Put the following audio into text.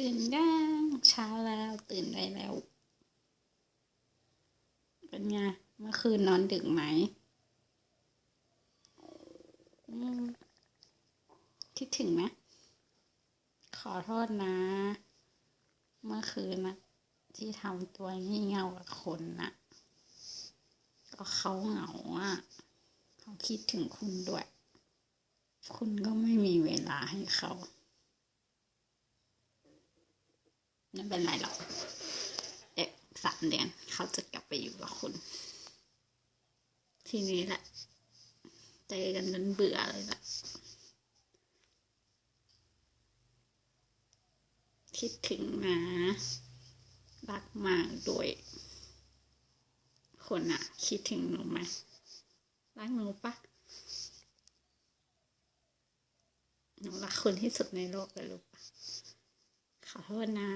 ตื่นยังเช้าแล้วตื่นได้แล้ว เป็นไงเมื่อคืนนอนดึกไหมคิดถึงไหมขอโทษนะ เมื่อคืนนะที่ทำตัวงี่เง่ากับคนนะก็เขาเหงาอะเขาคิดถึงคุณด้วย คุณก็ไม่มีเวลาให้เขา ไม่เป็นไรหรอกเอ๊ะสามเดือนเขาจะกลับไปอยู่กับคุณ ทีนี้แหละเจอกันจนเบื่อเลยละคิดถึงนะรักมากด้วยคนอะคิดถึงหนูไหมรักหนูปะหนูรักคนที่สุดในโลกเลยลูกปะ โทษนะ